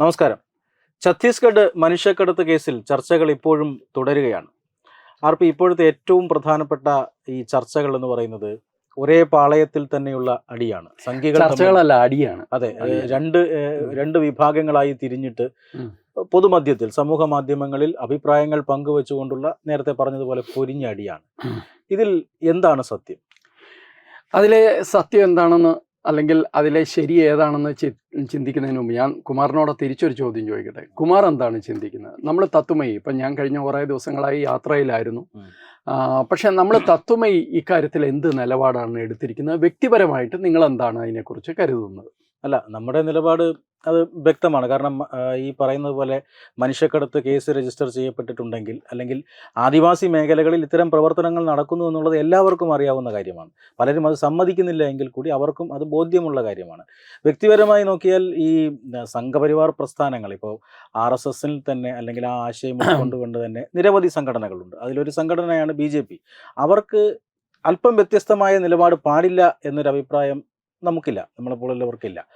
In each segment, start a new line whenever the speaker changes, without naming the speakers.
നമസ്കാരം. ഛത്തീസ്ഗഡ് മനുഷ്യക്കടത്ത് കേസിൽ ചർച്ചകൾ ഇപ്പോഴും തുടരുകയാണ്. ആർ പി ഇപ്പോഴത്തെ ഏറ്റവും പ്രധാനപ്പെട്ട ഈ ചർച്ചകൾ എന്ന് പറയുന്നത് ഒരേ പാളയത്തിൽ തന്നെയുള്ള അടിയാണ്. സംഖ്യകൾ
ചർച്ചകളല്ല അടിയാണ്.
അതെ രണ്ട് രണ്ട് വിഭാഗങ്ങളായി തിരിഞ്ഞിട്ട് പൊതുമധ്യത്തിൽ സമൂഹ മാധ്യമങ്ങളിൽ അഭിപ്രായങ്ങൾ പങ്കുവെച്ചുകൊണ്ടുള്ള നേരത്തെ പറഞ്ഞതുപോലെ പൊരിഞ്ഞ അടിയാണ്. ഇതിൽ എന്താണ് സത്യം?
അതിലെ സത്യം എന്താണെന്ന് അല്ലെങ്കിൽ അതിലെ ശരി ഏതാണെന്ന് ചിന്തിക്കുന്നതിന് മുമ്പ് ഞാൻ കുമാറിനോട് തിരിച്ചൊരു ചോദ്യം ചോദിക്കട്ടെ? കുമാർ എന്താണ് ചിന്തിക്കുന്നത്? നമ്മൾ തത്വമയി ഇപ്പം ഞാൻ കഴിഞ്ഞ കുറേ ദിവസങ്ങളായി യാത്രയിലായിരുന്നു. പക്ഷെ നമ്മൾ തത്വമയി ഇക്കാര്യത്തിൽ എന്ത് നിലപാടാണ് എടുത്തിരിക്കുന്നത്? വ്യക്തിപരമായിട്ട് നിങ്ങൾ എന്താണ് അതിനെക്കുറിച്ച് കരുതുന്നത്?
അല്ല നമ്മുടെ നിലപാട് അത് വ്യക്തമാണ്. കാരണം ഈ പറയുന്നത് പോലെ മനുഷ്യക്കടത്ത് കേസ് രജിസ്റ്റർ ചെയ്യപ്പെട്ടിട്ടുണ്ടെങ്കിൽ അല്ലെങ്കിൽ ആദിവാസി മേഖലകളിൽ ഇത്തരം പ്രവർത്തനങ്ങൾ നടക്കുന്നു എന്നുള്ളത് എല്ലാവർക്കും അറിയാവുന്ന കാര്യമാണ്. പലരും അത് സമ്മതിക്കുന്നില്ല എങ്കിൽ കൂടി അവർക്കും അത് ബോധ്യമുള്ള കാര്യമാണ്. വ്യക്തിപരമായി നോക്കിയാൽ ഈ സംഘപരിവാർ പ്രസ്ഥാനങ്ങൾ ഇപ്പോൾ ആർ എസ് എസിൽ തന്നെ അല്ലെങ്കിൽ ആ ആശയം ഉൾക്കൊണ്ടുകൊണ്ട് തന്നെ നിരവധി സംഘടനകളുണ്ട്. അതിലൊരു സംഘടനയാണ് ബി ജെ പി. അവർക്ക് അല്പം വ്യത്യസ്തമായ നിലപാട് പാടില്ല എന്നൊരു അഭിപ്രായം നമുക്കില്ല നമ്മളെ നമ്മളെപ്പോലുള്ളവർക്കില്ല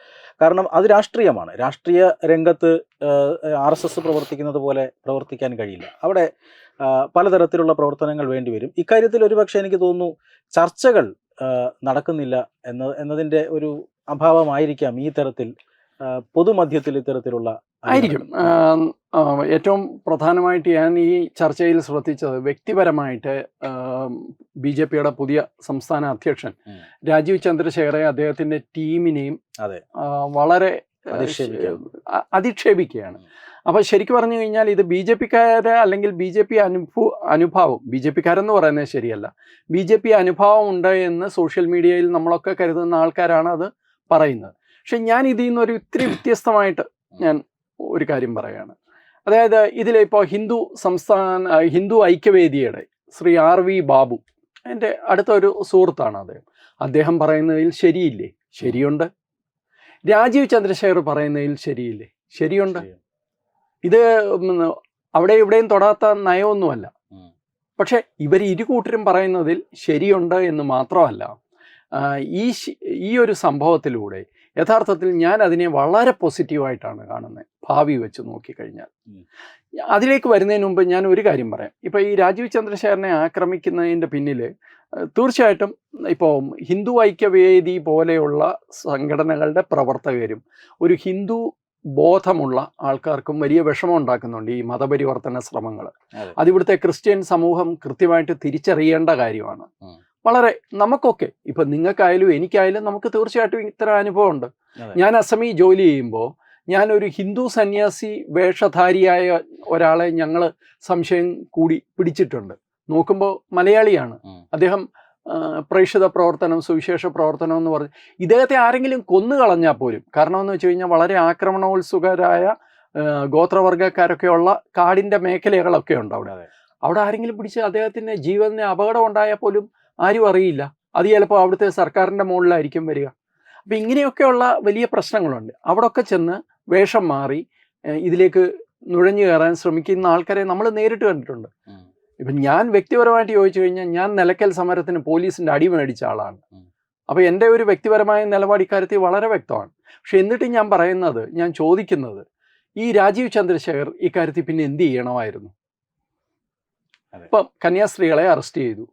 കാരണം അത് രാഷ്ട്രീയമാണ്. രാഷ്ട്രീയ രംഗത്ത് ആർ എസ് എസ് പ്രവർത്തിക്കുന്നത് പോലെ പ്രവർത്തിക്കാൻ കഴിയില്ല. അവിടെ പലതരത്തിലുള്ള പ്രവർത്തനങ്ങൾ വേണ്ടിവരും ഇക്കാര്യത്തിൽ ഒരുപക്ഷെ എനിക്ക് തോന്നുന്നു ചർച്ചകൾ നടക്കുന്നില്ല എന്ന എന്നതിന്റെ ഒരു അഭാവമായിരിക്കാം ഈ തരത്തിൽ പൊതുമധ്യത്തിൽ ഇത്തരത്തിലുള്ള
ആയിരിക്കും. ഏറ്റവും പ്രധാനമായിട്ട് ഞാൻ ഈ ചർച്ചയിൽ ശ്രദ്ധിച്ചത് വ്യക്തിപരമായിട്ട് ബി ജെ പിയുടെ പുതിയ സംസ്ഥാന അധ്യക്ഷൻ രാജീവ് ചന്ദ്രശേഖരെ അദ്ദേഹത്തിന്റെ ടീമിനെയും
അതെ.
വളരെ
അധിക്ഷേപിക്കുകയാണ്.
അപ്പൊ ശരിക്കും പറഞ്ഞു കഴിഞ്ഞാൽ ഇത് ബി ജെ പിക്കാരെ അല്ലെങ്കിൽ ബി ജെ പി അനുഭവ അനുഭാവം ബി ജെ പിക്കാരെന്ന് പറയുന്നത് ശരിയല്ല. ബി ജെ പി അനുഭാവം ഉണ്ട് എന്ന് സോഷ്യൽ മീഡിയയിൽ നമ്മളൊക്കെ കരുതുന്ന ആൾക്കാരാണ് അത് പറയുന്നത്. പക്ഷെ ഞാൻ ഇതിൽ നിന്ന് ഒരു ഇത്തിരി വ്യത്യസ്തമായിട്ട് ഞാൻ ഒരു കാര്യം പറയാണ് അതായത് ഇതിലിപ്പോൾ ഹിന്ദു സംസ്ഥാന ഹിന്ദു ഐക്യവേദിയുടെ ശ്രീ ആർ വി ബാബു എന്റെ അടുത്ത ഒരു സുഹൃത്താണ് അദ്ദേഹം. അദ്ദേഹം പറയുന്നതിൽ ശരിയില്ലേ? ശരിയുണ്ട്. രാജീവ് ചന്ദ്രശേഖർ പറയുന്നതിൽ ശരിയില്ലേ? ശരിയുണ്ട്. ഇത് അവിടെ ഇവിടെയും തൊടാത്ത നയമൊന്നുമല്ല. പക്ഷെ ഇവർ ഇരു കൂട്ടരും പറയുന്നതിൽ ശരിയുണ്ട് എന്ന് മാത്രമല്ല ഈ ഈ ഒരു സംഭവത്തിലൂടെ യഥാർത്ഥത്തിൽ ഞാൻ അതിനെ വളരെ പോസിറ്റീവായിട്ടാണ് കാണുന്നത് ഭാവി വെച്ച് നോക്കിക്കഴിഞ്ഞാൽ. അതിലേക്ക് വരുന്നതിന് മുമ്പ് ഞാൻ ഒരു കാര്യം പറയാം ഇപ്പോൾ ഈ രാജീവ് ചന്ദ്രശേഖരനെ ആക്രമിക്കുന്നതിന്റെ പിന്നിൽ തീർച്ചയായിട്ടും ഇപ്പോൾ ഹിന്ദു ഐക്യവേദി പോലെയുള്ള സംഘടനകളുടെ പ്രവർത്തകരും ഒരു ഹിന്ദു ബോധമുള്ള ആൾക്കാർക്കും വലിയ വിഷമം ഉണ്ടാക്കുന്നുണ്ട് ഈ മതപരിവർത്തന ശ്രമങ്ങൾ
അതെ.
അതിവിടുത്തെ ക്രിസ്ത്യൻ സമൂഹം കൃത്യമായിട്ട് തിരിച്ചറിയേണ്ട കാര്യമാണ്. വളരെ നമുക്കൊക്കെ ഇപ്പം നിങ്ങൾക്കായാലും എനിക്കായാലും നമുക്ക് തീർച്ചയായിട്ടും ഇത്തരം അനുഭവം ഉണ്ട്
അതെ.
ഞാൻ അസമി ജോലി ചെയ്യുമ്പോൾ ഞാനൊരു ഹിന്ദു സന്യാസി വേഷധാരിയായ ഒരാളെ ഞങ്ങൾ സംശയം കൂടി പിടിച്ചിട്ടുണ്ട്. നോക്കുമ്പോൾ മലയാളിയാണ്. അദ്ദേഹം പ്രേക്ഷിത പ്രവർത്തനം സുവിശേഷ പ്രവർത്തനം എന്ന് പറഞ്ഞ് ഇദ്ദേഹത്തെ ആരെങ്കിലും കൊന്നു കളഞ്ഞാൽ പോലും കാരണം എന്ന് വെച്ച് കഴിഞ്ഞാൽ വളരെ ആക്രമണോത്സുകരായ ഗോത്രവർഗക്കാരൊക്കെയുള്ള കാടിന്റെ മേഖലകളൊക്കെ ഉണ്ട് അവിടെ. അവിടെ ആരെങ്കിലും പിടിച്ച് അദ്ദേഹത്തിന് ജീവന് അപകടം ഉണ്ടായാൽ പോലും ആരും അറിയില്ല. അത് ചിലപ്പോൾ അവിടുത്തെ സർക്കാരിന്റെ മുകളിലായിരിക്കും വരിക. അപ്പം ഇങ്ങനെയൊക്കെയുള്ള വലിയ പ്രശ്നങ്ങളുണ്ട്. അവിടെയൊക്കെ ചെന്ന് വേഷം മാറി ഇതിലേക്ക് നുഴഞ്ഞു കയറാൻ ശ്രമിക്കുന്ന ആൾക്കാരെ നമ്മൾ നേരിട്ട് കണ്ടിട്ടുണ്ട്. ഇപ്പം ഞാൻ വ്യക്തിപരമായിട്ട് ചോദിച്ചു കഴിഞ്ഞാൽ ഞാൻ നിലയ്ക്കൽ സമരത്തിന് പോലീസിന്റെ അടി മേടിച്ച ആളാണ്. അപ്പോൾ എന്റെ ഒരു വ്യക്തിപരമായ നിലപാട് ഇക്കാര്യത്തിൽ വളരെ വ്യക്തമാണ്. പക്ഷെ എന്നിട്ട് ഞാൻ പറയുന്നത് ഞാൻ ചോദിക്കുന്നത് ഈ രാജീവ് ചന്ദ്രശേഖർ ഇക്കാര്യത്തിൽ പിന്നെ എന്ത് ചെയ്യണമായിരുന്നു. ഇപ്പം കന്യാസ്ത്രീകളെ അറസ്റ്റ് ചെയ്തു.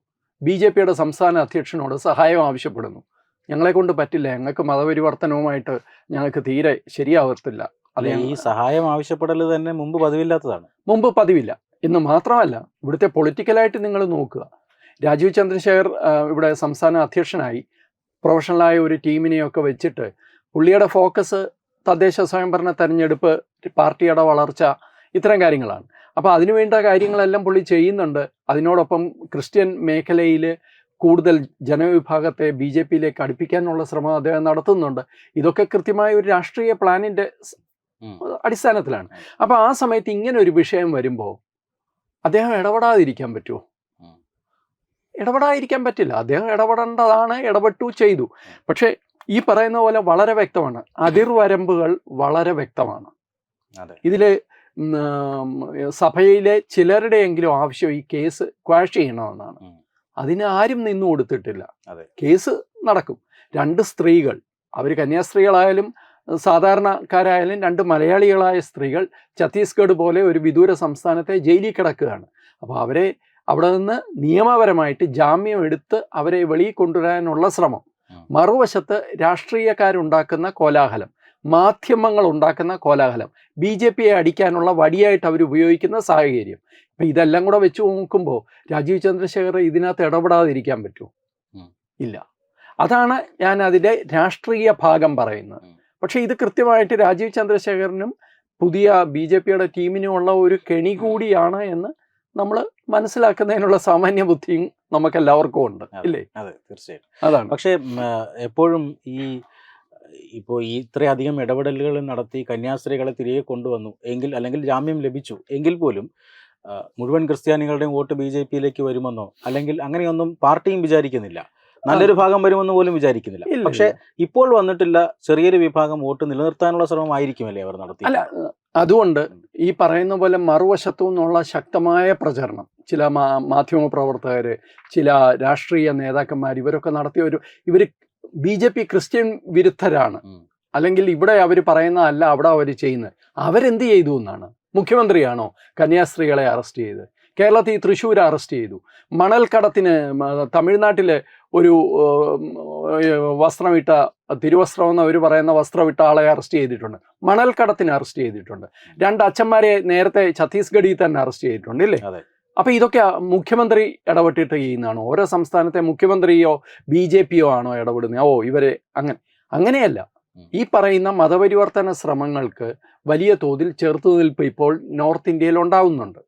ബി ജെ പിയുടെ സംസ്ഥാന അധ്യക്ഷനോട് സഹായം ആവശ്യപ്പെടുന്നു. ഞങ്ങളെ കൊണ്ട് പറ്റില്ല. ഞങ്ങൾക്ക് മതപരിവർത്തനവുമായിട്ട് ഞങ്ങൾക്ക് തീരെ ശരിയാവത്തില്ല.
അല്ലെ ഈ സഹായം ആവശ്യപ്പെടൽ തന്നെ മുമ്പ് പതിവില്ലാത്തതാണ്.
മുമ്പ് പതിവില്ല. എന്ന് മാത്രമല്ല ഇവിടുത്തെ പൊളിറ്റിക്കലായിട്ട് നിങ്ങൾ നോക്കുക. രാജീവ് ചന്ദ്രശേഖർ ഇവിടെ സംസ്ഥാന അധ്യക്ഷനായി പ്രൊഫഷണലായ ഒരു ടീമിനെയൊക്കെ വെച്ചിട്ട് പുള്ളിയുടെ ഫോക്കസ് തദ്ദേശ സ്വയംഭരണ തെരഞ്ഞെടുപ്പ് പാർട്ടിയുടെ വളർച്ച ഇത്തരം കാര്യങ്ങളാണ്. അപ്പോൾ അതിനു വേണ്ട കാര്യങ്ങളെല്ലാം പുള്ളി ചെയ്യുന്നുണ്ട്. അതിനോടൊപ്പം ക്രിസ്ത്യൻ മേഖലയിൽ കൂടുതൽ ജനവിഭാഗത്തെ ബി ജെ പിയിലേക്ക് അടുപ്പിക്കാനുള്ള ശ്രമം അദ്ദേഹം നടത്തുന്നുണ്ട്. ഇതൊക്കെ കൃത്യമായ ഒരു രാഷ്ട്രീയ
പ്ലാനിന്റെ.
അടിസ്ഥാനത്തിലാണ്. അപ്പോൾ ആ സമയത്ത് ഇങ്ങനെ ഒരു വിഷയം വരുമ്പോൾ അദ്ദേഹം ഇടപെടാതിരിക്കാൻ പറ്റുമോ. ഇടപെടാതിരിക്കാൻ പറ്റില്ല. അദ്ദേഹം ഇടപെടേണ്ടതാണ് ഇടപെട്ടു ചെയ്തു. പക്ഷേ ഈ പറയുന്ന പോലെ വളരെ വ്യക്തമാണ്. അതിർവരമ്പുകൾ വളരെ വ്യക്തമാണ്. ഇതിൽ സഭയിലെ ചിലരുടെയെങ്കിലും ആവശ്യം ഈ കേസ് ക്വാഷ് ചെയ്യണമെന്നാണ്. അതിന് ആരും നിന്നു കൊടുത്തിട്ടില്ല. കേസ് നടക്കും. രണ്ട് സ്ത്രീകൾ അവർ കന്യാസ്ത്രീകളായാലും സാധാരണക്കാരായാലും രണ്ട് മലയാളികളായ സ്ത്രീകൾ ഛത്തീസ്ഗഡ് പോലെ ഒരു വിദൂര സംസ്ഥാനത്തെ ജയിലിൽ കിടക്കുകയാണ്. അപ്പോൾ അവരെ അവിടെ നിന്ന് നിയമപരമായിട്ട് ജാമ്യം എടുത്ത് അവരെ വെളിയിൽ കൊണ്ടുവരാനുള്ള ശ്രമം. മറുവശത്ത് രാഷ്ട്രീയക്കാരുണ്ടാക്കുന്ന കോലാഹലം. മാധ്യമങ്ങൾ ഉണ്ടാക്കുന്ന കോലാഹലം. ബി ജെ പിയെ അടിക്കാനുള്ള വടിയായിട്ട് അവർ ഉപയോഗിക്കുന്ന സാഹചര്യം. അപ്പം ഇതെല്ലാം കൂടെ വെച്ച് നോക്കുമ്പോൾ രാജീവ് ചന്ദ്രശേഖർ ഇതിനകത്ത് ഇടപെടാതിരിക്കാൻ പറ്റുമോ? ഇല്ല. അതാണ് ഞാൻ അതിന്റെ രാഷ്ട്രീയ ഭാഗം പറയുന്നത്. പക്ഷേ ഇത് കൃത്യമായിട്ട് രാജീവ് ചന്ദ്രശേഖരനും പുതിയ ബി ജെ പിയുടെ ടീമിനുമുള്ള ഒരു കെണി കൂടിയാണ് എന്ന് നമ്മൾ മനസ്സിലാക്കുന്നതിനുള്ള സാമാന്യ ബുദ്ധിയും നമുക്ക് എല്ലാവർക്കും ഉണ്ട്.
അതെ.
ഇല്ലേ?
അതെ തീർച്ചയായിട്ടും.
അതാണ്.
പക്ഷേ എപ്പോഴും ഈ ഇപ്പോൾ ഈ ഇത്രയധികം ഇടപെടലുകൾ നടത്തി കന്യാസ്ത്രീകളെ തിരികെ കൊണ്ടുവന്നു. എങ്കിൽ അല്ലെങ്കിൽ ജാമ്യം ലഭിച്ചു. എങ്കിൽ പോലും മുഴുവൻ ക്രിസ്ത്യാനികളുടെയും വോട്ട് ബി ജെ പിയിലേക്ക് വരുമെന്നോ അല്ലെങ്കിൽ അങ്ങനെയൊന്നും പാർട്ടിയും വിചാരിക്കുന്നില്ല. നല്ലൊരു ഭാഗം വരുമെന്ന് പോലും വിചാരിക്കുന്നില്ല. പക്ഷെ ഇപ്പോൾ വന്നിട്ടില്ല ചെറിയൊരു വിഭാഗം വോട്ട് നിലനിർത്താനുള്ള ശ്രമമായിരിക്കുമല്ലേ അവർ നടത്തി
അല്ല അതുകൊണ്ട് ഈ പറയുന്ന പോലെ മറുവശത്തു നിന്നുള്ള ശക്തമായ പ്രചരണം ചില മാധ്യമ പ്രവർത്തകർ ചില രാഷ്ട്രീയ നേതാക്കന്മാർ ഇവരൊക്കെ നടത്തിയ ഒരു ഇവർ ബി ജെ പി ക്രിസ്ത്യൻ വിരുദ്ധരാണ്. അല്ലെങ്കിൽ ഇവിടെ അവർ പറയുന്നതല്ല അവിടെ അവർ ചെയ്യുന്നത്. അവരെന്ത് ചെയ്തു എന്നാണ്? മുഖ്യമന്ത്രിയാണോ കന്യാസ്ത്രീകളെ അറസ്റ്റ് ചെയ്ത്? കേരളത്തിൽ തൃശ്ശൂർ അറസ്റ്റ് ചെയ്തു. മണൽക്കടത്തിന് തമിഴ്നാട്ടിൽ തമിഴ്നാട്ടിലെ ഒരു വസ്ത്രമിട്ട തിരുവസ്ത്രം എന്ന് അവർ പറയുന്ന വസ്ത്രമിട്ട ആളെ അറസ്റ്റ് ചെയ്തിട്ടുണ്ട്. മണൽക്കടത്തിന് അറസ്റ്റ് ചെയ്തിട്ടുണ്ട്. രണ്ട് അച്ഛന്മാരെ നേരത്തെ ഛത്തീസ്ഗഡിൽ തന്നെ അറസ്റ്റ് ചെയ്തിട്ടുണ്ട് ഇല്ലേ?
അതെ.
അപ്പൊ ഇതൊക്കെ മുഖ്യമന്ത്രി ഇടപെട്ടിട്ട് ചെയ്യുന്നതാണോ? ഓരോ സംസ്ഥാനത്തെ മുഖ്യമന്ത്രിയോ ബി ജെ പിയോ ആണോ ഇടപെടുന്നത്? ഓ ഇവരെ അങ്ങനെ. അങ്ങനെയല്ല. ഈ പറയുന്ന മതപരിവർത്തന ശ്രമങ്ങൾക്ക് വലിയ തോതിൽ ചെറുത്തുനിൽപ്പ് ഇപ്പോൾ നോർത്ത് ഇന്ത്യയിൽ ഉണ്ടാവുന്നുണ്ട്.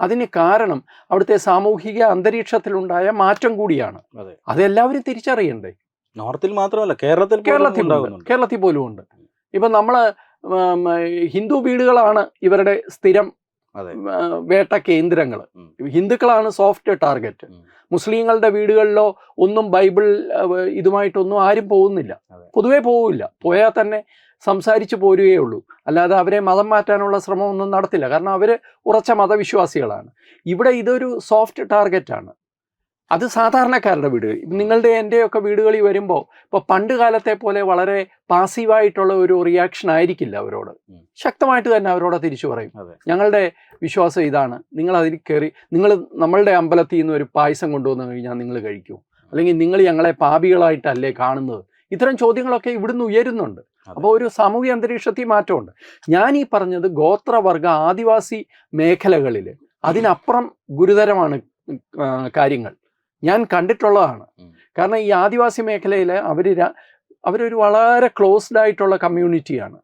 അതിന് കാരണം അവിടുത്തെ സാമൂഹിക അന്തരീക്ഷത്തിലുണ്ടായ മാറ്റം കൂടിയാണ്.
അതെ.
അതെല്ലാവരും തിരിച്ചറിയണ്ടേ?
നോർത്തിൽ മാത്രമല്ല കേരളത്തിൽ
കേരളത്തിൽ കേരളത്തിൽ പോലും ഉണ്ട്. ഇപ്പൊ നമ്മൾ ഹിന്ദു വീടുകളാണ് ഇവരുടെ സ്ഥിരം വേട്ട കേന്ദ്രങ്ങൾ ഹിന്ദുക്കളാണ് സോഫ്റ്റ് ടാർഗറ്റ്. മുസ്ലിങ്ങളുടെ വീടുകളിലോ ഒന്നും ബൈബിൾ ഇതുമായിട്ടൊന്നും ആരും പോകുന്നില്ല.
പൊതുവെ
പൊതുവേ പോവില്ല. പോയാൽ തന്നെ സംസാരിച്ച് പോരുകയേ ഉള്ളൂ. അല്ലാതെ അവരെ മതം മാറ്റാനുള്ള ശ്രമമൊന്നും നടത്തില്ല. കാരണം അവർ ഉറച്ച മതവിശ്വാസികളാണ്. ഇവിടെ ഇതൊരു സോഫ്റ്റ് ടാർഗറ്റാണ്. അത് സാധാരണക്കാരുടെ വീട്. നിങ്ങളുടെ എന്റെയൊക്കെ വീടുകളിൽ വരുമ്പോൾ ഇപ്പോൾ പണ്ട് കാലത്തെ പോലെ വളരെ പാസീവായിട്ടുള്ള ഒരു റിയാക്ഷൻ ആയിരിക്കില്ല അവരോട്. ശക്തമായിട്ട് തന്നെ അവരോട് തിരിച്ചു പറയും. ഞങ്ങളുടെ വിശ്വാസം ഇതാണ്. നിങ്ങൾ അതിൽ കയറി നിങ്ങൾ നമ്മളുടെ അമ്പലത്തിൽ നിന്ന് ഒരു പായസം കൊണ്ടുവന്നു കഴിഞ്ഞാൽ നിങ്ങൾ കഴിക്കൂ. അല്ലെങ്കിൽ നിങ്ങൾ ഞങ്ങളെ പാപികളായിട്ടല്ലേ കാണുന്നത്. ഇത്തരം ചോദ്യങ്ങളൊക്കെ ഇവിടുന്ന് ഉയരുന്നുണ്ട്. അപ്പോൾ ഒരു സാമൂഹ്യ അന്തരീക്ഷത്തിൽ മാറ്റമുണ്ട്. ഞാൻ ഈ പറഞ്ഞത് ഗോത്രവർഗ ആദിവാസി മേഖലകളിൽ. അതിനപ്പുറം ഗുരുതരമാണ് കാര്യങ്ങൾ. ഞാൻ കണ്ടിട്ടുള്ളതാണ്. കാരണം ഈ ആദിവാസി മേഖലയിൽ അവർ അവരൊരു വളരെ ക്ലോസ്ഡ് ആയിട്ടുള്ള കമ്മ്യൂണിറ്റിയാണ്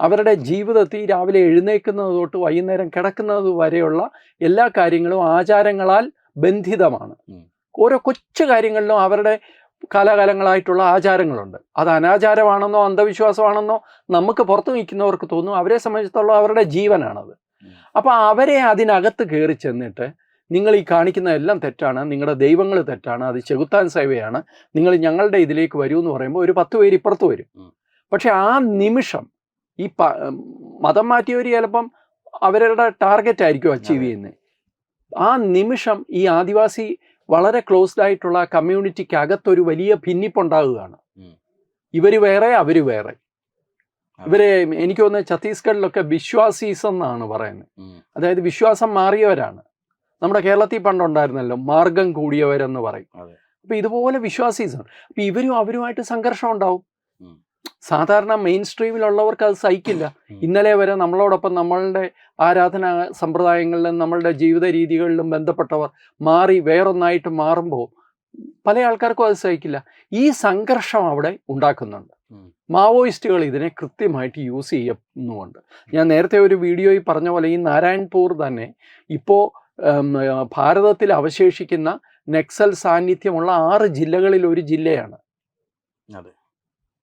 അവരുടെ ജീവിതത്തിൽ രാവിലെ എഴുന്നേക്കുന്നത് തൊട്ട് വൈകുന്നേരം കിടക്കുന്നത് വരെയുള്ള എല്ലാ കാര്യങ്ങളും ആചാരങ്ങളാൽ ബന്ധിതമാണ്. ഓരോ കൊച്ചു കാര്യങ്ങളിലും അവരുടെ കാലാകാലങ്ങളായിട്ടുള്ള ആചാരങ്ങളുണ്ട്. അത് അനാചാരമാണെന്നോ അന്ധവിശ്വാസമാണെന്നോ നമുക്ക് പുറത്തു നിൽക്കുന്നവർക്ക് തോന്നും. അവരെ സംബന്ധിച്ചിടത്തോളം അവരുടെ ജീവനാണത്. അപ്പോൾ അവരെ അതിനകത്ത് കയറി ചെന്നിട്ട് നിങ്ങൾ ഈ കാണിക്കുന്ന എല്ലാം തെറ്റാണ് നിങ്ങളുടെ ദൈവങ്ങൾ തെറ്റാണ് അത് ചെകുത്താൻ സേവയാണ് നിങ്ങൾ ഞങ്ങളുടെ ഇതിലേക്ക് വരൂ എന്ന് പറയുമ്പോൾ ഒരു പത്ത് പേര് ഇപ്പുറത്ത് വരും. പക്ഷെ ആ നിമിഷം ഈ മതം മാറ്റിയവർ ചിലപ്പം അവരുടെ ടാർഗറ്റ് ആയിരിക്കും അച്ചീവ്. ചെയ്യുന്നത് ആ നിമിഷം ഈ ആദിവാസി വളരെ ക്ലോസ്ഡ് ആയിട്ടുള്ള കമ്മ്യൂണിറ്റിക്ക് അകത്തൊരു വലിയ ഭിന്നിപ്പുണ്ടാകുകയാണ്. ഇവർ വേറെ അവർ വേറെ. ഇവരെ എനിക്ക് തോന്നുന്നത് ഛത്തീസ്ഗഡിലൊക്കെ വിശ്വാസീസ് എന്നാണ് പറയുന്നത് അതായത് വിശ്വാസം മാറിയവരാണ് നമ്മുടെ കേരളത്തിൽ പണ്ടുണ്ടായിരുന്നല്ലോ മാർഗം കൂടിയവരെന്ന് പറയും. അപ്പൊ ഇതുപോലെ വിശ്വാസീസാണ്. അപ്പൊ ഇവരും അവരുമായിട്ട് സംഘർഷം ഉണ്ടാവും. സാധാരണ മെയിൻ സ്ട്രീമിലുള്ളവർക്ക് അത് സഹിക്കില്ല. ഇന്നലെ വരെ നമ്മളോടൊപ്പം നമ്മളുടെ ആരാധന സമ്പ്രദായങ്ങളിലും നമ്മളുടെ ജീവിത രീതികളിലും ബന്ധപ്പെട്ടവർ മാറി വേറൊന്നായിട്ട് മാറുമ്പോൾ പല ആൾക്കാർക്കും അത് സഹിക്കില്ല. ഈ സംഘർഷം അവിടെ ഉണ്ടാക്കുന്നുണ്ട്. മാവോയിസ്റ്റുകൾ ഇതിനെ കൃത്യമായിട്ട് യൂസ് ചെയ്യുന്നുമുണ്ട്. ഞാൻ നേരത്തെ ഒരു വീഡിയോയിൽ പറഞ്ഞ പോലെ ഈ നാരായൺപൂർ തന്നെ ഇപ്പോൾ ഭാരതത്തിൽ അവശേഷിക്കുന്ന നെക്സൽ സാന്നിധ്യമുള്ള ആറ് ജില്ലകളിൽ ഒരു ജില്ലയാണ്.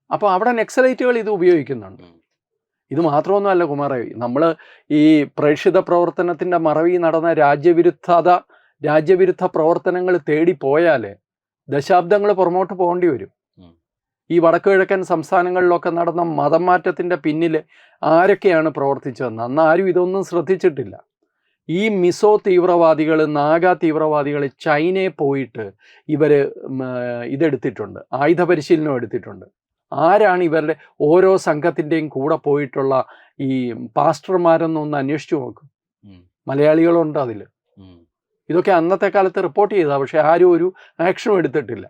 അപ്പോൾ അവിടെ നെക്സലൈറ്റുകൾ ഇത് ഉപയോഗിക്കുന്നുണ്ട്. ഇത് മാത്രമൊന്നുമല്ല കുമാരേ നമ്മൾ ഈ പ്രേക്ഷിത പ്രവർത്തനത്തിന്റെ മറവി നടന്ന രാജ്യവിരുദ്ധത രാജ്യവിരുദ്ധ പ്രവർത്തനങ്ങൾ തേടി പോയാൽ ദശാബ്ദങ്ങൾ പുറമോട്ട് പോകേണ്ടി വരും. ഈ വടക്കു കിഴക്കൻ സംസ്ഥാനങ്ങളിലൊക്കെ നടന്ന മതം മാറ്റത്തിന്റെ പിന്നിൽ ആരൊക്കെയാണ് പ്രവർത്തിച്ചതെന്ന്? അന്ന് ആരും ഇതൊന്നും ശ്രദ്ധിച്ചിട്ടില്ല. ഈ മിസോ തീവ്രവാദികൾ നാഗ തീവ്രവാദികൾ ചൈനയെ പോയിട്ട് ഇവർ ഇതെടുത്തിട്ടുണ്ട്. ആയുധ പരിശീലനം എടുത്തിട്ടുണ്ട്. ആരാണ് ഇവരുടെ ഓരോ സംഘത്തിന്റെയും കൂടെ പോയിട്ടുള്ള ഈ പാസ്റ്റർമാരെന്നൊന്ന് അന്വേഷിച്ചു നോക്കും. മലയാളികളുണ്ട് അതിൽ ഇതൊക്കെ അന്നത്തെ കാലത്ത് റിപ്പോർട്ട് ചെയ്താ പക്ഷെ ആരും ഒരു ആക്ഷനും എടുത്തിട്ടില്ല.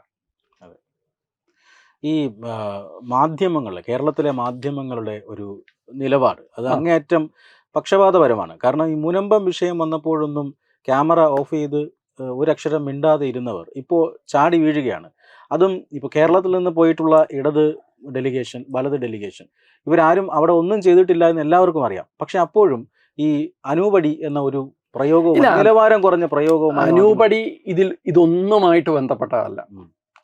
ഈ മാധ്യമങ്ങളുടെ മാധ്യമങ്ങളെ കേരളത്തിലെ മാധ്യമങ്ങളുടെ ഒരു നിലപാട് അത് അങ്ങേയറ്റം പക്ഷപാതപരമാണ്. കാരണം ഈ മുനമ്പം വിഷയം വന്നപ്പോഴൊന്നും ക്യാമറ ഓഫ് ചെയ്ത് ഒരക്ഷരം മിണ്ടാതെ ഇരുന്നവർ ഇപ്പോൾ ചാടി വീഴുകയാണ്. അതും ഇപ്പോൾ കേരളത്തിൽ നിന്ന് പോയിട്ടുള്ള ഇടത് ഡെലിഗേഷൻ വലത് ഡെലിഗേഷൻ ഇവരാരും അവിടെ ഒന്നും ചെയ്തിട്ടില്ല എന്ന് എല്ലാവർക്കും അറിയാം. പക്ഷെ അപ്പോഴും ഈ അനൂപടി എന്ന ഒരു പ്രയോഗവും നിലവാരം കുറഞ്ഞ പ്രയോഗവും
അനൂപടി ഇതിൽ ഇതൊന്നുമായിട്ട് ബന്ധപ്പെട്ടതല്ല.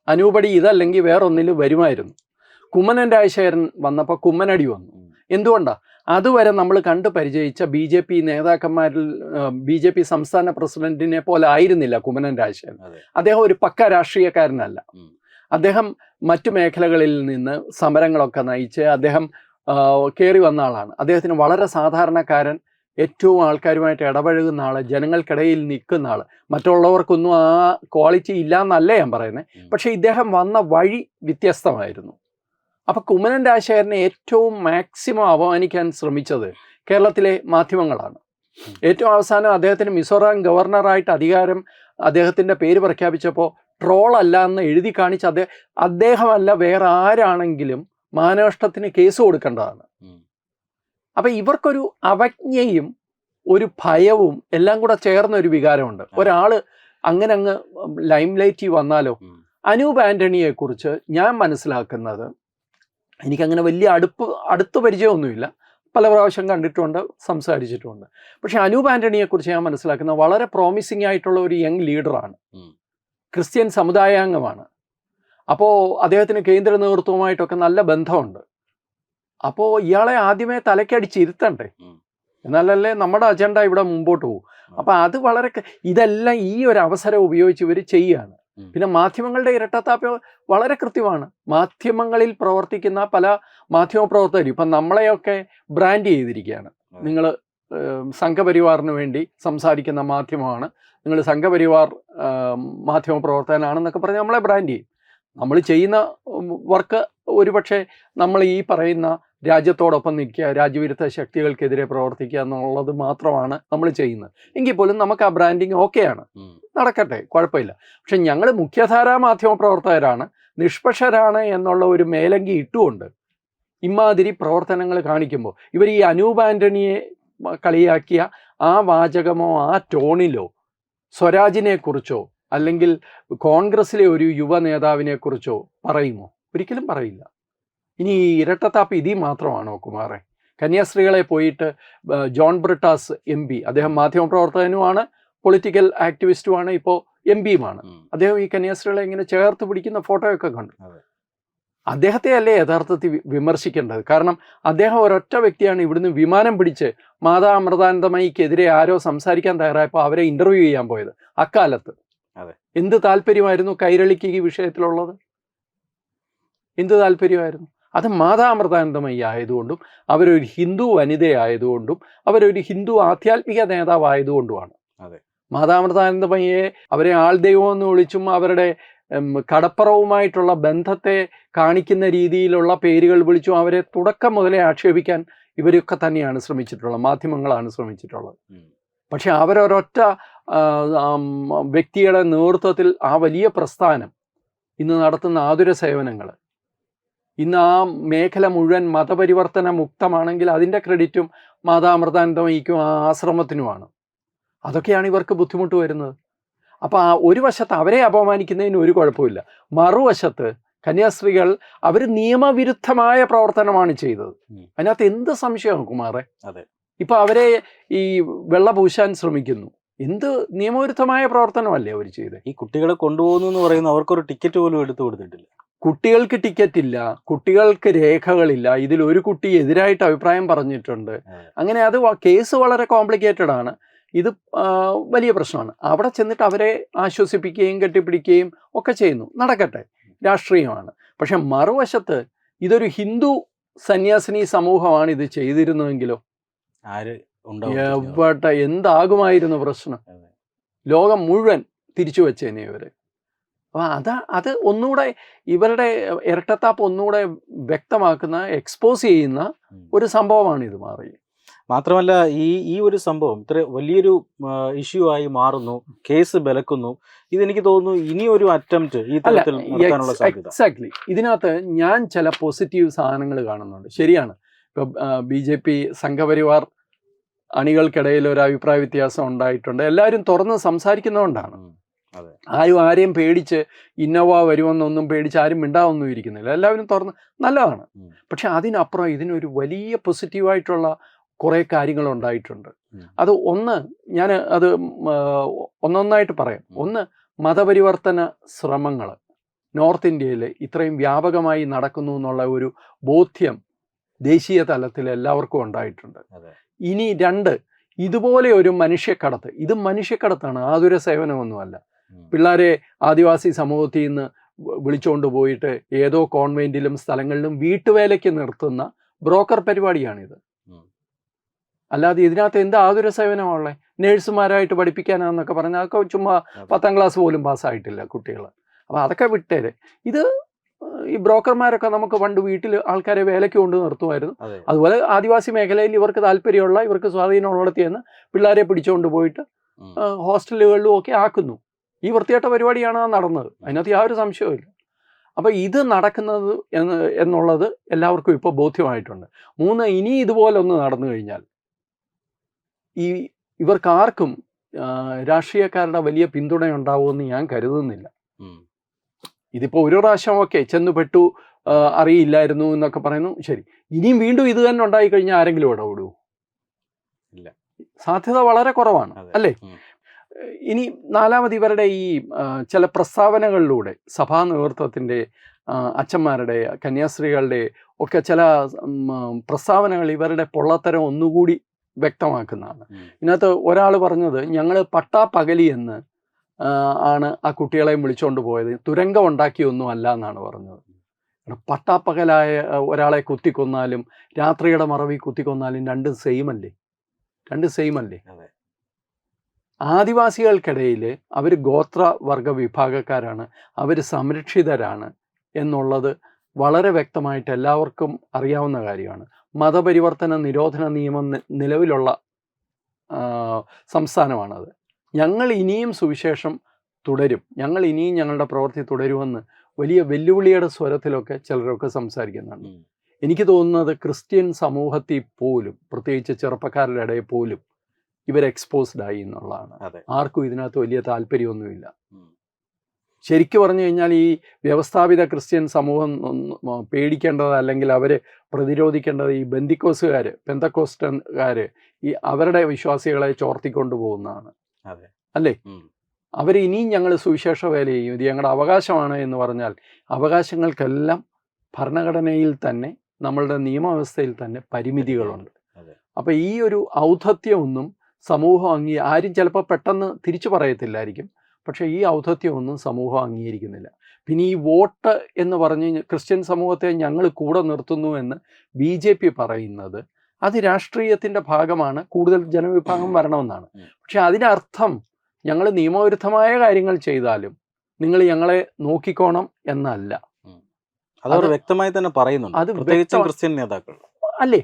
അനൂപടി ഇതല്ലെങ്കിൽ വേറൊന്നിൽ വരുമായിരുന്നു. കുമ്മനൻ രാജശേഖരൻ വന്നപ്പോൾ കുമ്മനടി വന്നു.
ഉം.
അതുവരെ നമ്മൾ കണ്ടു പരിചയിച്ച ബി ജെ പി നേതാക്കന്മാരിൽ ബി ജെ പി സംസ്ഥാന പ്രസിഡന്റിനെ പോലെ ആയിരുന്നില്ല കുമ്മനം രാജശേഖരൻ. അദ്ദേഹം ഒരു പക്ക രാഷ്ട്രീയക്കാരനല്ല. അദ്ദേഹം മറ്റു മേഖലകളിൽ നിന്ന് സമരങ്ങളൊക്കെ നയിച്ച് അദ്ദേഹം കയറി വന്ന ആളാണ്. അദ്ദേഹത്തിന് വളരെ സാധാരണക്കാരൻ ഏറ്റവും ആൾക്കാരുമായിട്ട് ഇടപഴകുന്ന ആൾ ജനങ്ങൾക്കിടയിൽ നിൽക്കുന്ന ആൾ. മറ്റുള്ളവർക്കൊന്നും ആ ക്വാളിറ്റി ഇല്ല എന്നല്ല ഞാൻ പറയുന്നത് പക്ഷെ ഇദ്ദേഹം വന്ന വഴി വ്യത്യസ്തമായിരുന്നു. അപ്പൊ കുമ്മനൻ രാജശേഖരനെ ഏറ്റവും മാക്സിമം അപമാനിക്കാൻ ശ്രമിച്ചത് കേരളത്തിലെ മാധ്യമങ്ങളാണ്. ഏറ്റവും അവസാനം അദ്ദേഹത്തിന് മിസോറാം ഗവർണറായിട്ട് അധികാരം അദ്ദേഹത്തിന്റെ പേര് പ്രഖ്യാപിച്ചപ്പോൾ ട്രോൾ അല്ല എന്ന് എഴുതി കാണിച്ച് അദ്ദേഹം അദ്ദേഹമല്ല വേറെ ആരാണെങ്കിലും മാനനഷ്ടത്തിന് കേസ് കൊടുക്കേണ്ടതാണ്. അപ്പം ഇവർക്കൊരു അവജ്ഞയും ഒരു ഭയവും എല്ലാം കൂടെ ചേർന്ന ഒരു വികാരമുണ്ട്.
ഒരാൾ
ഒരാൾ അങ്ങനെ അങ്ങ് ലൈം ലൈറ്റിൽ വന്നാലോ അനൂപ് ആന്റണിയെ കുറിച്ച് ഞാൻ മനസ്സിലാക്കുന്നത് എനിക്കങ്ങനെ വലിയ അടുപ്പ് അടുത്ത പരിചയമൊന്നുമില്ല. പല പ്രാവശ്യം കണ്ടിട്ടുണ്ട് സംസാരിച്ചിട്ടുണ്ട്. പക്ഷെ അനൂപ് ആന്റണിയെക്കുറിച്ച് ഞാൻ മനസ്സിലാക്കുന്ന വളരെ പ്രോമിസിംഗ് ആയിട്ടുള്ള ഒരു യങ് ലീഡറാണ്. ക്രിസ്ത്യൻ സമുദായാംഗമാണ്. അപ്പോൾ അദ്ദേഹത്തിന് കേന്ദ്ര നേതൃത്വവുമായിട്ടൊക്കെ നല്ല ബന്ധമുണ്ട്. അപ്പോൾ ഇയാളെ ആദ്യമേ തലക്കടിച്ചിരുത്തണ്ടേ. എന്നാലല്ലേ നമ്മുടെ അജണ്ട ഇവിടെ മുമ്പോട്ട് പോകും. അപ്പോൾ അത് വളരെ ഇതെല്ലാം ഈ ഒരു അവസരം ഉപയോഗിച്ച് ഇവർ ചെയ്യുകയാണ്. പിന്നെ മാധ്യമങ്ങളുടെ ഇരട്ടത്താപ്പ് വളരെ കൃത്യമാണ്. മാധ്യമങ്ങളിൽ പ്രവർത്തിക്കുന്ന പല മാധ്യമ പ്രവർത്തകരും ഇപ്പം നമ്മളെയൊക്കെ ബ്രാൻഡ് ചെയ്തിരിക്കുകയാണ്.
നിങ്ങൾ
സംഘപരിവാറിന് വേണ്ടി സംസാരിക്കുന്ന മാധ്യമമാണ്. നിങ്ങൾ സംഘപരിവാർ മാധ്യമ പ്രവർത്തകനാണെന്നൊക്കെ പറഞ്ഞ് നമ്മളെ ബ്രാൻഡ് ചെയ്യും. നമ്മൾ ചെയ്യുന്ന വർക്ക് ഒരുപക്ഷെ നമ്മൾ ഈ പറയുന്ന രാജ്യത്തോടൊപ്പം നിൽക്കുക രാജ്യവിരുദ്ധ ശക്തികൾക്കെതിരെ പ്രവർത്തിക്കുക എന്നുള്ളത് മാത്രമാണ് നമ്മൾ ചെയ്യുന്നത്. എങ്കിൽ പോലും നമുക്ക് ആ ബ്രാൻഡിങ് ഓക്കെയാണ്. നടക്കട്ടെ കുഴപ്പമില്ല. പക്ഷെ ഞങ്ങൾ മുഖ്യധാരാ മാധ്യമ പ്രവർത്തകരാണ് നിഷ്പക്ഷരാണ് എന്നുള്ള ഒരു മേലങ്കി ഇട്ടുകൊണ്ട് ഇമാതിരി പ്രവർത്തനങ്ങൾ കാണിക്കുമ്പോൾ ഇവർ ഈ അനൂപ് ആന്റണിയെ കളിയാക്കിയ ആ വാചകമോ ആ ടോണിലോ സ്വരാജിനെ കുറിച്ചോ അല്ലെങ്കിൽ കോൺഗ്രസിലെ ഒരു യുവ നേതാവിനെ കുറിച്ചോ പറയുമോ? ഒരിക്കലും പറയില്ല. ഇനി ഈ ഇരട്ടത്താപ്പ് ഇതി മാത്രമാണോ കുമാറെ? കന്യാസ്ത്രീകളെ പോയിട്ട് ജോൺ ബ്രിട്ടാസ് എം പി അദ്ദേഹം മാധ്യമപ്രവർത്തകനുമാണ് പൊളിറ്റിക്കൽ ആക്ടിവിസ്റ്റുമാണ് ഇപ്പോൾ എം പിയുമാണ്. അദ്ദേഹം ഈ കന്യാസ്ത്രീകളെ ഇങ്ങനെ ചേർത്ത് പിടിക്കുന്ന ഫോട്ടോയൊക്കെ കണ്ടു. അദ്ദേഹത്തെ അല്ലേ യഥാർത്ഥത്തിൽ വിമർശിക്കേണ്ടത്? കാരണം അദ്ദേഹം ഒരൊറ്റ വ്യക്തിയാണ് ഇവിടുന്ന് വിമാനം പിടിച്ച് മാതാ അമൃതാനന്ദമയിക്കെതിരെ ആരോ സംസാരിക്കാൻ തയ്യാറായപ്പോൾ അവരെ ഇന്റർവ്യൂ ചെയ്യാൻ പോയത് അക്കാലത്ത്. എന്ത് താല്പര്യമായിരുന്നു കൈരളിക്ക് ഈ വിഷയത്തിലുള്ളത്? എന്ത് താല്പര്യമായിരുന്നു? അത് മാതാ അമൃതാനന്ദമയി ആയതുകൊണ്ടും അവരൊരു ഹിന്ദു വനിതയായതുകൊണ്ടും അവരൊരു ഹിന്ദു ആധ്യാത്മിക നേതാവായതുകൊണ്ടുമാണ്.
അതെ.
മാതാമൃതാനന്ദമയ്യെ അവരെ ആൾദൈവം എന്ന് വിളിച്ചും അവരുടെ കടപ്പുറവുമായിട്ടുള്ള ബന്ധത്തെ കാണിക്കുന്ന രീതിയിലുള്ള പേരുകൾ വിളിച്ചും അവരെ തുടക്കം മുതലേ ആക്ഷേപിക്കാൻ ഇവരൊക്കെ തന്നെയാണ് ശ്രമിച്ചിട്ടുള്ളത് മാധ്യമങ്ങളാണ് ശ്രമിച്ചിട്ടുള്ളത്. പക്ഷെ അവരൊരൊറ്റ വ്യക്തിയുടെ നേതൃത്വത്തിൽ ആ വലിയ പ്രസ്ഥാനം ഇന്ന് നടത്തുന്ന ആതുര സേവനങ്ങൾ ഇന്ന് ആ മേഖല മുഴുവൻ മതപരിവർത്തന മുക്തമാണെങ്കിൽ അതിന്റെ ക്രെഡിറ്റും മാതാമൃതാനന്ദമയിക്കും ആ ആശ്രമത്തിനുമാണ്. അതൊക്കെയാണ് ഇവർക്ക് ബുദ്ധിമുട്ട് വരുന്നത്. അപ്പോൾ ആ ഒരു വശത്ത് അവരെ അപമാനിക്കുന്നതിന് ഒരു കുഴപ്പമില്ല മറുവശത്ത് കന്യാസ്ത്രീകൾ അവർ നിയമവിരുദ്ധമായ പ്രവർത്തനമാണ് ചെയ്തത്. അതിനകത്ത് എന്ത് സംശയമാണ് കുമാറെ?
അതെ.
ഇപ്പൊ അവരെ ഈ വെള്ള പൂശാൻ ശ്രമിക്കുന്നു. എന്ത് നിയമവിരുദ്ധമായ പ്രവർത്തനമല്ലേ അവർ ചെയ്തത്
ഈ കുട്ടികളെ കൊണ്ടുപോകുന്നു എന്ന് പറയുന്ന. അവർക്കൊരു ടിക്കറ്റ് പോലും എടുത്തു കൊടുത്തിട്ടില്ല.
കുട്ടികൾക്ക് ടിക്കറ്റ് ഇല്ല കുട്ടികൾക്ക് രേഖകളില്ല ഇതിൽ ഒരു കുട്ടി എതിരായിട്ട് അഭിപ്രായം പറഞ്ഞിട്ടുണ്ട്. അങ്ങനെ അത് കേസ് വളരെ കോംപ്ലിക്കേറ്റഡ് ആണ്. ഇത് വലിയ പ്രശ്നമാണ്. അവിടെ ചെന്നിട്ട് അവരെ ആശ്വസിപ്പിക്കുകയും കെട്ടിപ്പിടിക്കുകയും ഒക്കെ ചെയ്യുന്നു. നടക്കട്ടെ. രാഷ്ട്രീയമാണ്. പക്ഷെ മറുവശത്ത് ഇതൊരു ഹിന്ദു സന്യാസിനി സമൂഹമാണ് ഇത് ചെയ്തിരുന്നതെങ്കിലോ?
ആര്
എവിടെ എന്താകുമായിരുന്നു പ്രശ്നം? ലോകം മുഴുവൻ തിരിച്ചു വെച്ചേനെ ഇവർ. അപ്പോൾ അത് അത് ഒന്നുകൂടെ ഇവരുടെ ഇരട്ടത്താപ്പ് ഒന്നുകൂടെ വ്യക്തമാക്കുന്ന എക്സ്പോസ് ചെയ്യുന്ന ഒരു സംഭവമാണ് ഇത് മാറി.
മാത്രമല്ല ഈ ഈ ഒരു സംഭവം ഇത്ര വലിയൊരു ഇഷ്യൂ ആയി മാറുന്നു കേസ് ബലക്കുന്നു. ഇതെനിക്ക് തോന്നുന്നു ഇനി ഒരു അറ്റംപ്റ്റ് ഈ
തലത്തിൽ
തരത്തിൽ
എക്സാക്ട്ലി ഇതിനകത്ത് ഞാൻ ചില പോസിറ്റീവ് സാധനങ്ങൾ കാണുന്നുണ്ട്. ശരിയാണ്. ഇപ്പം ബി ജെ പി സംഘപരിവാർ അണികൾക്കിടയിൽ ഒരു അഭിപ്രായ വ്യത്യാസം ഉണ്ടായിട്ടുണ്ട്. എല്ലാവരും തുറന്ന് സംസാരിക്കുന്നതുകൊണ്ടാണ്. ആരും ആരെയും പേടിച്ച് ഇന്നോവ വരുമെന്നൊന്നും പേടിച്ച് ആരും മിണ്ടാവൊന്നും ഇരിക്കുന്നില്ല. എല്ലാവരും തുറന്ന് നല്ലതാണ്. പക്ഷെ അതിനപ്പുറം ഇതിനൊരു വലിയ പോസിറ്റീവായിട്ടുള്ള കുറേ കാര്യങ്ങൾ ഉണ്ടായിട്ടുണ്ട്. അത് ഒന്ന് ഞാൻ അത് ഒന്നൊന്നായിട്ട് പറയാം. ഒന്ന് മതപരിവർത്തന ശ്രമങ്ങൾ. നോർത്ത് ഇന്ത്യയിൽ ഇത്രയും വ്യാപകമായി നടക്കുന്നു എന്നുള്ള ഒരു ബോധ്യം ദേശീയ തലത്തിൽ എല്ലാവർക്കും ഉണ്ടായിട്ടുണ്ട്. ഇനി രണ്ട് ഇതുപോലെ ഒരു മനുഷ്യക്കടത്ത്. ഇത് മനുഷ്യക്കടത്താണ്. ആതുര സേവനമൊന്നുമല്ല. പിള്ളേരെ ആദിവാസി സമൂഹത്തിൽ നിന്ന് വിളിച്ചുകൊണ്ട് പോയിട്ട് ഏതോ കോൺവെന്റിലും സ്ഥലങ്ങളിലും വീട്ടുവേലയ്ക്ക് നിർത്തുന്ന ബ്രോക്കർ പരിപാടിയാണിത്. അല്ലാതെ ഇതിനകത്ത് എന്ത് ആതുര സേവനമാണുള്ളത് നേഴ്സുമാരായിട്ട് പഠിപ്പിക്കാനാന്നൊക്കെ പറഞ്ഞാൽ അതൊക്കെ ചുമ്മാ. പത്താം ക്ലാസ് പോലും പാസ്സായിട്ടില്ല കുട്ടികൾ അപ്പോൾ അതൊക്കെ വിട്ടേര്. ഇത് ഈ ബ്രോക്കർമാരൊക്കെ നമുക്ക് പണ്ട് വീട്ടിൽ ആൾക്കാരെ വേലയ്ക്ക് കൊണ്ട് നിർത്തുമായിരുന്നു.
അതെ.
അതുപോലെ ആദിവാസി മേഖലയിൽ ഇവർക്ക് താല്പര്യമുള്ള ഇവർക്ക് സ്വാധീനമുള്ളിടത്തിയെന്ന് പിള്ളേരെ പിടിച്ചുകൊണ്ട് പോയിട്ട് ഹോസ്റ്റലുകളിലും ഒക്കെ ആക്കുന്നു. ഈ വൃത്തികെട്ട പരിപാടിയാണ് ആ നടന്നത്. അതിനകത്ത് യാതൊരു സംശയവുമില്ല അപ്പോൾ ഇത് നടക്കുന്നത് എന്ന് എന്നുള്ളത് എല്ലാവർക്കും ഇപ്പോൾ ബോധ്യമായിട്ടുണ്ട്. മൂന്ന് ഇനി ഇതുപോലെ ഒന്ന് നടന്നു കഴിഞ്ഞാൽ ഈ ഇവർക്കാർക്കും രാഷ്ട്രീയക്കാരുടെ വലിയ പിന്തുണ ഉണ്ടാവുമെന്ന് ഞാൻ കരുതുന്നില്ല. ഇതിപ്പോൾ ഒരു പ്രാവശ്യം ഒക്കെ ചെന്ന് പെട്ടു അറിയില്ലായിരുന്നു എന്നൊക്കെ പറയുന്നു. ശരി. ഇനിയും വീണ്ടും ഇത് തന്നെ ഉണ്ടായി കഴിഞ്ഞാൽ ആരെങ്കിലും ഇടപെടുമോ
ഇല്ല.
സാധ്യത വളരെ കുറവാണ്. അല്ലേ. ഇനി നാലാമത് ഇവരുടെ ഈ ചില പ്രസ്താവനകളിലൂടെ സഭാ നേതൃത്വത്തിന്റെ അച്ഛന്മാരുടെ കന്യാസ്ത്രീകളുടെ ഒക്കെ ചില പ്രസ്താവനകൾ ഇവരുടെ പൊള്ളത്തരം ഒന്നുകൂടി വ്യക്തമാക്കുന്നതാണ്. ഇതിനകത്ത് ഒരാൾ പറഞ്ഞത് ഞങ്ങൾ പട്ടാപ്പകലി എന്ന് ആണ് ആ കുട്ടികളെയും വിളിച്ചുകൊണ്ട് പോയത്. തുരങ്കം ഉണ്ടാക്കിയൊന്നും അല്ല എന്നാണ് പറഞ്ഞത്. പട്ടാപ്പകലായ ഒരാളെ കുത്തിക്കൊന്നാലും രാത്രിയുടെ മറവി കുത്തിക്കൊന്നാലും രണ്ടും സെയിം അല്ലേ? രണ്ട് സെയിം അല്ലേ. ആദിവാസികൾക്കിടയിൽ അവർ ഗോത്ര വർഗ വിഭാഗക്കാരാണ് അവർ സംരക്ഷിതരാണ് എന്നുള്ളത് വളരെ വ്യക്തമായിട്ട് എല്ലാവർക്കും അറിയാവുന്ന കാര്യമാണ്. മതപരിവർത്തന നിരോധന നിയമം നിലവിലുള്ള സംസ്ഥാനമാണത്. ഞങ്ങൾ ഇനിയും സുവിശേഷം തുടരും. ഞങ്ങൾ ഇനിയും ഞങ്ങളുടെ പ്രവൃത്തി തുടരുമെന്ന് വലിയ വെല്ലുവിളിയുടെ സ്വരത്തിലൊക്കെ ചിലരൊക്കെ സംസാരിക്കുന്നുണ്ട്. എനിക്ക് തോന്നുന്നത് ക്രിസ്ത്യൻ സമൂഹത്തിൽ പോലും പ്രത്യേകിച്ച് ചെറുപ്പക്കാരുടെ ഇടയിൽ പോലും ഇവർ എക്സ്പോസ്ഡ് ആയി എന്നുള്ളതാണ്. ആർക്കും ഇതിനകത്ത് വലിയ താല്പര്യമൊന്നുമില്ല. ശരിക്കു പറഞ്ഞു കഴിഞ്ഞാൽ ഈ വ്യവസ്ഥാപിത ക്രിസ്ത്യൻ സമൂഹം പേടിക്കേണ്ടത് അല്ലെങ്കിൽ അവർ പ്രതിരോധിക്കേണ്ടത് ഈ ബന്ദിക്കോസുകാർ പെന്തക്കോസ്റ്റൻകാർ ഈ അവരുടെ വിശ്വാസികളെ ചോർത്തിക്കൊണ്ടു പോകുന്നതാണ്.
അതെ.
അല്ലേ? അവർ ഇനിയും ഞങ്ങൾ സുവിശേഷ വേല ചെയ്യും. ഇത് ഞങ്ങളുടെ അവകാശമാണ് എന്ന് പറഞ്ഞാൽ അവകാശങ്ങൾക്കെല്ലാം ഭരണഘടനയിൽ തന്നെ നമ്മളുടെ നിയമവ്യവസ്ഥയിൽ തന്നെ പരിമിതികളുണ്ട്.
അപ്പം
അപ്പോൾ ഈ ഒരു ഔദ്ധത്യമൊന്നും സമൂഹം അംഗീ ആരും ചിലപ്പോൾ പെട്ടെന്ന് തിരിച്ചു പറയത്തില്ലായിരിക്കും. പക്ഷേ ഈ ഔദ്ധത്യമൊന്നും സമൂഹം അംഗീകരിക്കുന്നില്ല. പിന്നെ ഈ വോട്ട് എന്ന് പറഞ്ഞ് ക്രിസ്ത്യൻ സമൂഹത്തെ ഞങ്ങൾ കൂടെ നിർത്തുന്നു എന്ന് ബി ജെ പി പറയുന്നത് അത് രാഷ്ട്രീയത്തിന്റെ ഭാഗമാണ്. കൂടുതൽ ജനവിഭാഗം വരണമെന്നാണ്. പക്ഷെ അതിനർത്ഥം ഞങ്ങൾ നിയമവിരുദ്ധമായ കാര്യങ്ങൾ ചെയ്താലും നിങ്ങൾ ഞങ്ങളെ നോക്കിക്കോണം എന്നല്ല.
അതവർ
അത്
വ്യക്തമായി തന്നെ പറയുന്നുണ്ട്.
അത്
പ്രത്യേകിച്ചും ക്രിസ്ത്യൻ നേതാക്കൾ.
അല്ലേ?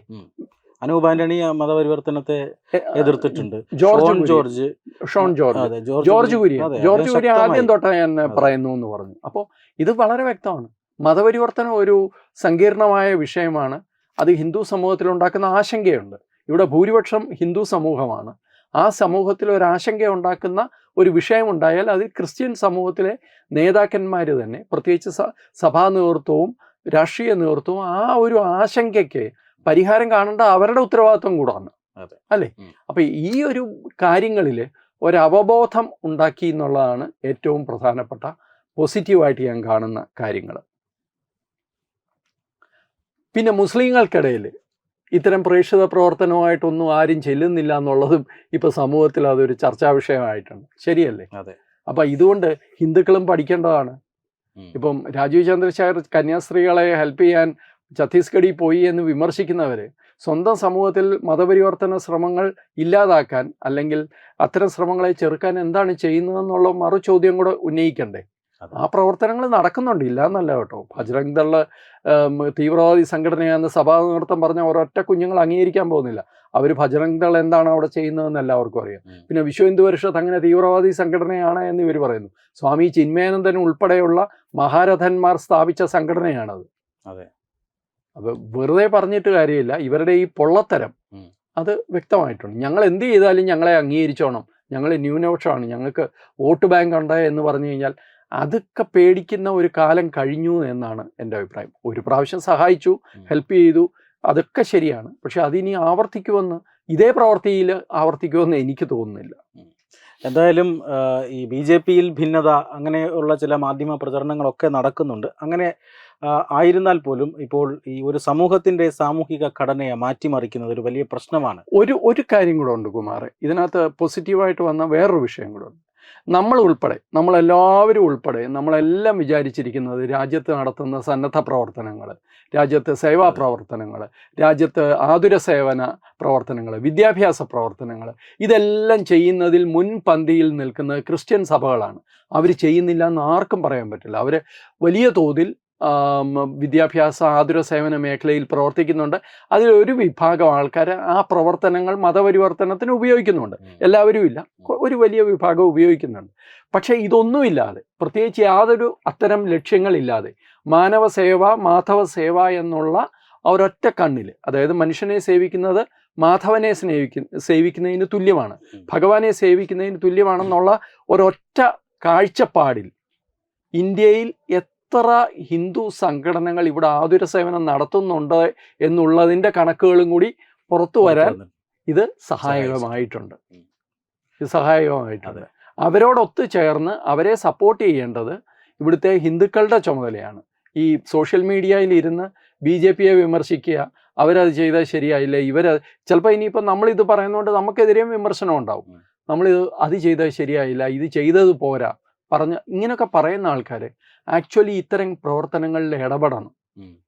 അനൂപ് ആന്റണി മതപരിവർത്തനത്തെ എതിർത്തിട്ടുണ്ട്.
George
George.
Shone George. George Kurian. George Kurian ആദ്യം തൊട്ടേ ഞാൻ പറയുന്നു എന്ന് പറഞ്ഞു. അപ്പോൾ ഇത് വളരെ വ്യക്തമാണ്. മതപരിവർത്തനം ഒരു സങ്കീർണമായ വിഷയമാണ്. അത് ഹിന്ദു സമൂഹത്തിൽ ഉണ്ടാക്കുന്ന ആശങ്കയുണ്ട്. ഇവിടെ ഭൂരിപക്ഷം ഹിന്ദു സമൂഹമാണ്. ആ സമൂഹത്തിൽ ഒരു ആശങ്ക ഉണ്ടാക്കുന്ന ഒരു വിഷയമുണ്ടായാൽ അതിൽ ക്രിസ്ത്യൻ സമൂഹത്തിലെ നേതാക്കന്മാർ തന്നെ പ്രത്യേകിച്ച് സഭാ നേതൃത്വവും രാഷ്ട്രീയ നേതൃത്വവും ആ ഒരു ആശങ്കയ്ക്ക് പരിഹാരം കാണേണ്ട അവരുടെ ഉത്തരവാദിത്വം കൂടാണ്. അല്ലേ. അപ്പൊ ഈ ഒരു കാര്യങ്ങളിൽ ഒരവബോധം ഉണ്ടാക്കി എന്നുള്ളതാണ് ഏറ്റവും പ്രധാനപ്പെട്ട പോസിറ്റീവായിട്ട് ഞാൻ കാണുന്ന കാര്യങ്ങൾ പിന്നെ മുസ്ലിങ്ങൾക്കിടയിൽ ഇത്തരം പ്രേക്ഷിത പ്രവർത്തനമായിട്ടൊന്നും ആരും ചെല്ലുന്നില്ല എന്നുള്ളതും ഇപ്പോൾ സമൂഹത്തിൽ അതൊരു ചർച്ചാ വിഷയമായിട്ടുണ്ട്. ശരിയല്ലേ?
അതെ.
അപ്പം ഇതുകൊണ്ട് ഹിന്ദുക്കളും പഠിക്കേണ്ടതാണ്. ഇപ്പം രാജീവ് ചന്ദ്രശേഖർ കന്യാസ്ത്രീകളെ ഹെൽപ്പ് ചെയ്യാൻ ഛത്തീസ്ഗഡിൽ പോയി എന്ന് വിമർശിക്കുന്നവർ സ്വന്തം സമൂഹത്തിൽ മതപരിവർത്തന ശ്രമങ്ങൾ ഇല്ലാതാക്കാൻ അല്ലെങ്കിൽ അത്തരം ശ്രമങ്ങളെ ചെറുക്കാൻ എന്താണ് ചെയ്യുന്നതെന്നുള്ള മറു ചോദ്യം കൂടെ ഉന്നയിക്കണ്ടേ? ആ പ്രവർത്തനങ്ങൾ നടക്കുന്നുണ്ട്. ഇല്ല എന്നല്ല കേട്ടോ. ബജ്രംഗ് ദൾ തീവ്രവാദി സംഘടനയാണെന്ന് സഭാ നേതൃത്വം പറഞ്ഞ ഒരൊറ്റ കുഞ്ഞുങ്ങൾ അംഗീകരിക്കാൻ പോകുന്നില്ല. അവർ ഭജ്രംഗ് ദൾ എന്താണ് അവിടെ ചെയ്യുന്നതെന്ന് എല്ലാവർക്കും അറിയാം. പിന്നെ വിശ്വ ഹിന്ദു പരിഷത്ത് അങ്ങനെ തീവ്രവാദി സംഘടനയാണ് എന്ന് ഇവർ പറയുന്നു. സ്വാമി ചിന്മയാനന്ദൻ ഉൾപ്പെടെയുള്ള മഹാരഥന്മാർ സ്ഥാപിച്ച സംഘടനയാണത്.
അതെ.
അപ്പൊ വെറുതെ പറഞ്ഞിട്ട് കാര്യമില്ല. ഇവരുടെ ഈ പൊള്ളത്തരം അത് വ്യക്തമായിട്ടുണ്ട്. ഞങ്ങൾ എന്ത് ചെയ്താലും ഞങ്ങളെ അംഗീകരിച്ചോണം. ഞങ്ങൾ ന്യൂനപക്ഷമാണ്. ഞങ്ങൾക്ക് വോട്ട് ബാങ്ക് ഉണ്ട് എന്ന് പറഞ്ഞു കഴിഞ്ഞാൽ അതൊക്കെ പേടിക്കുന്ന ഒരു കാലം കഴിഞ്ഞു എന്നാണ് എന്റെ അഭിപ്രായം. ഒരു പ്രാവശ്യം സഹായിച്ചു. ഹെൽപ്പ് ചെയ്തു അതൊക്കെ ശരിയാണ്. പക്ഷെ അതിനി ആവർത്തിക്കുമെന്ന് ഇതേ പ്രവർത്തിയിൽ ആവർത്തിക്കുമെന്ന് എനിക്ക് തോന്നുന്നില്ല.
എന്തായാലും ഈ ബി ജെ പിയിൽ ഭിന്നത അങ്ങനെയുള്ള ചില മാധ്യമ പ്രചരണങ്ങളൊക്കെ നടക്കുന്നുണ്ട്. അങ്ങനെ ആയിരുന്നാൽ പോലും ഇപ്പോൾ ഈ ഒരു സമൂഹത്തിന്റെ സാമൂഹിക ഘടനയെ മാറ്റിമറിക്കുന്നത് ഒരു വലിയ പ്രശ്നമാണ്.
ഒരു ഒരു കാര്യം കൂടെ ഉണ്ട് കുമാറെ. ഇതിനകത്ത് പോസിറ്റീവായിട്ട് വന്ന വേറൊരു വിഷയം കൂടെ ഉണ്ട്. നമ്മൾ ഉൾപ്പെടെ നമ്മളെല്ലാവരും ഉൾപ്പെടെ നമ്മളെല്ലാം വിചാരിച്ചിരിക്കുന്നത് രാജ്യത്ത് നടത്തുന്ന സന്നദ്ധ പ്രവർത്തനങ്ങൾ രാജ്യത്ത് സേവാ. പ്രവർത്തനങ്ങൾ രാജ്യത്ത് ആതുര സേവന പ്രവർത്തനങ്ങൾ വിദ്യാഭ്യാസ പ്രവർത്തനങ്ങൾ ഇതെല്ലാം ചെയ്യുന്നതിൽ മുൻപന്തിയിൽ നിൽക്കുന്നത് ക്രിസ്ത്യൻ സഭകളാണ് അവർ ചെയ്യുന്നില്ല എന്ന് ആർക്കും പറയാൻ പറ്റില്ല അവർ വലിയ തോതിൽ വിദ്യാഭ്യാസ ആതുര സേവന മേഖലയിൽ പ്രവർത്തിക്കുന്നുണ്ട്. അതിലൊരു ഒരു വിഭാഗം ആൾക്കാർ ആ പ്രവർത്തനങ്ങൾ മതപരിവർത്തനത്തിന് ഉപയോഗിക്കുന്നുണ്ട്. എല്ലാവരും ഇല്ല. ഒരു വലിയ വിഭാഗം ഉപയോഗിക്കുന്നുണ്ട്. പക്ഷേ ഇതൊന്നുമില്ലാതെ പ്രത്യേകിച്ച് യാതൊരു അത്തരം ലക്ഷ്യങ്ങളില്ലാതെ മാനവ സേവ മാധവ സേവ എന്നുള്ള ഒരൊറ്റ കണ്ണിൽ അതായത് മനുഷ്യനെ സേവിക്കുന്നത് മാധവനെ സ്നേഹിക്കുന്ന സേവിക്കുന്നതിന് തുല്യമാണ്. ഭഗവാനെ സേവിക്കുന്നതിന് തുല്യമാണെന്നുള്ള ഒരൊറ്റ കാഴ്ചപ്പാടിൽ ഇന്ത്യയിൽ എത്ര ഹിന്ദു സംഘടനകൾ ഇവിടെ ആതുര സേവനം നടത്തുന്നുണ്ട് എന്നുള്ളതിന്റെ കണക്കുകളും കൂടി പുറത്തു വരാൻ ഇത് സഹായകമായിട്ടുണ്ട്. ഇത് സഹായകമായിട്ടുണ്ട്. അവരോടൊത്ത് ചേർന്ന് അവരെ സപ്പോർട്ട് ചെയ്യേണ്ടത് ഇവിടുത്തെ ഹിന്ദുക്കളുടെ ചുമതലയാണ്. ഈ സോഷ്യൽ മീഡിയയിൽ ഇരുന്ന് ബി ജെ പിയെ വിമർശിക്കുക അവരത് ചെയ്താൽ ശരിയായില്ല ഇവർ ചിലപ്പോൾ ഇനിയിപ്പോൾ നമ്മളിത് പറയുന്നതുകൊണ്ട് നമുക്കെതിരെയും വിമർശനം ഉണ്ടാവും. നമ്മളിത് അത് ചെയ്താൽ ശരിയായില്ല ഇത് ചെയ്തത് പോരാ പറഞ്ഞ് ഇങ്ങനെയൊക്കെ പറയുന്ന ആൾക്കാർ ആക്ച്വലി ഇത്തരം പ്രവർത്തനങ്ങളിൽ ഇടപെടണം.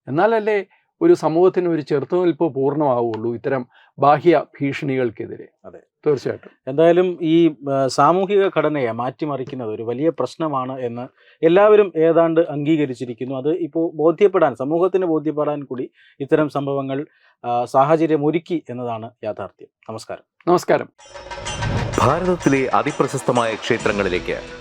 എന്നാലല്ലേ ഒരു സമൂഹത്തിന് ഒരു ചെറുത്തുനിൽപ്പ് പൂർണമാവുള്ളൂ ഇത്തരം ബാഹ്യ ഭീഷണികൾക്കെതിരെ.
അതെ.
തീർച്ചയായിട്ടും.
എന്തായാലും ഈ സാമൂഹിക ഘടനയെ മാറ്റിമറിക്കുന്നത് ഒരു വലിയ പ്രശ്നമാണ് എന്ന് എല്ലാവരും ഏതാണ്ട് അംഗീകരിച്ചിരിക്കുന്നു. അത് ഇപ്പോൾ ബോധ്യപ്പെടാൻ സമൂഹത്തിന് ബോധ്യപ്പെടാൻ കൂടി ഇത്തരം സംഭവങ്ങൾ സാഹചര്യം ഒരുക്കി എന്നതാണ് യാഥാർത്ഥ്യം. നമസ്കാരം.
നമസ്കാരം.
ഭാരതത്തിലെ അതിപ്രശസ്തമായ ക്ഷേത്രങ്ങളിലേക്ക്